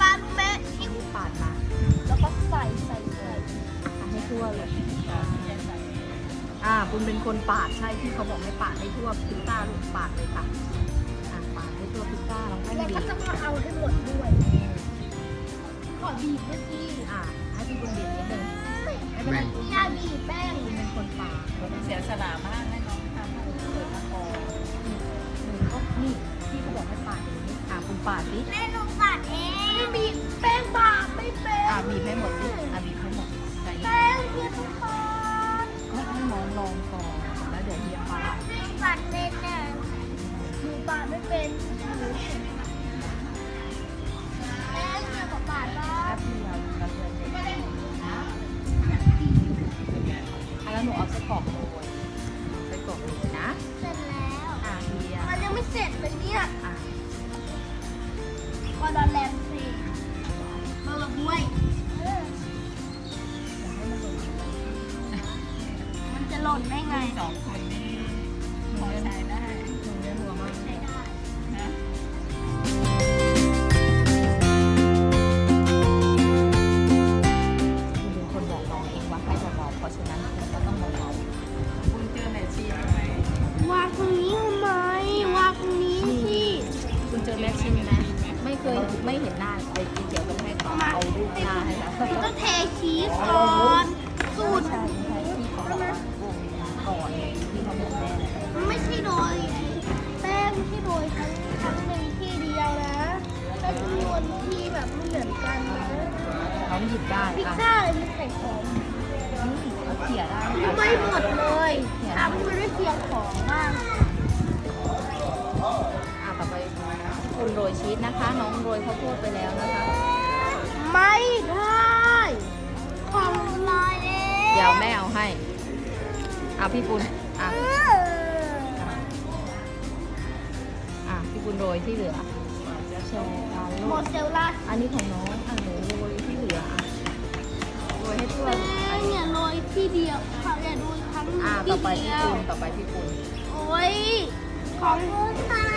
ปารู้ไหมที่ที่ปาดมา แล้วก็ใส่ใส่ใส่ทำให้ทั่วเลยอ่าคุณเป็นคนปาดใช่ที่เขาบอกให้ปาดให้ทั่วพิซซ่าลูกปาดเลยค่ะอ่าปาดให้ทั่วพิซซ่าลองให้แล้วดีก็จะมาเอาให้หมดด้วยขอบีบด้วยสิอ่าให้พี่คุณบีบนิดนึงไม่เป็นไรคุณอย่าบีบแป้งคุณเป็นคนปาดเสียสละมากให้น้องทำให้เกิดมาพอหนึ่งก็นี่พี่เขาบอกให้ปาดอย่างนี้อ่าคุณปาดสิแม่หนูกัดเองไม่บีบแป้งบาปไม่เป็นอ่าบีบให้หมดสิอ่าบีบให้หมดใจเย็นแป้งเพียทุกคนให้ให้น้องลอง ได้ไงสองคนนี้พอใช้ได้หนูเลี้ยงวัวมากใช้ได้นะคุณเป็นคนบอกน้องเองว่าให้เบาๆเพราะฉะนั้นคุณก็ต้องเบาคุณเจอแม่ชีทำไมวางตรงนี้ทำไมวางตรงนี้สิๆคุณเจอแม็กชินไหมไม่เคยไม่เห็นหน้าไปกินเดี๋ยวต้องให้เขาเอารูปหน้าให้แล้วมันต้องเทชีสก่อนสูตร เขาหยิบได้พิซอะซ่าเลยมีไข่ของเขาเขี่ยได้ไม่หมดเลยทำมันไม่เพียงของบ้างอะต่อไปคุณโรยชีสนะคะ น้องโรยข้าวโพดไปแล้วนะคะ ไม่ได้ของลอยเองเดี๋ยวแม่เอาให้อะพี่ปุณอะเอออะพี่ปุณโรยที่เหลือแชร์เอาโมลูกเซลล่า อันนี้ของน้อง ต่อไปพี่ปุณต่อไปพี่ปุณโอ้ย ของคุณค่ะ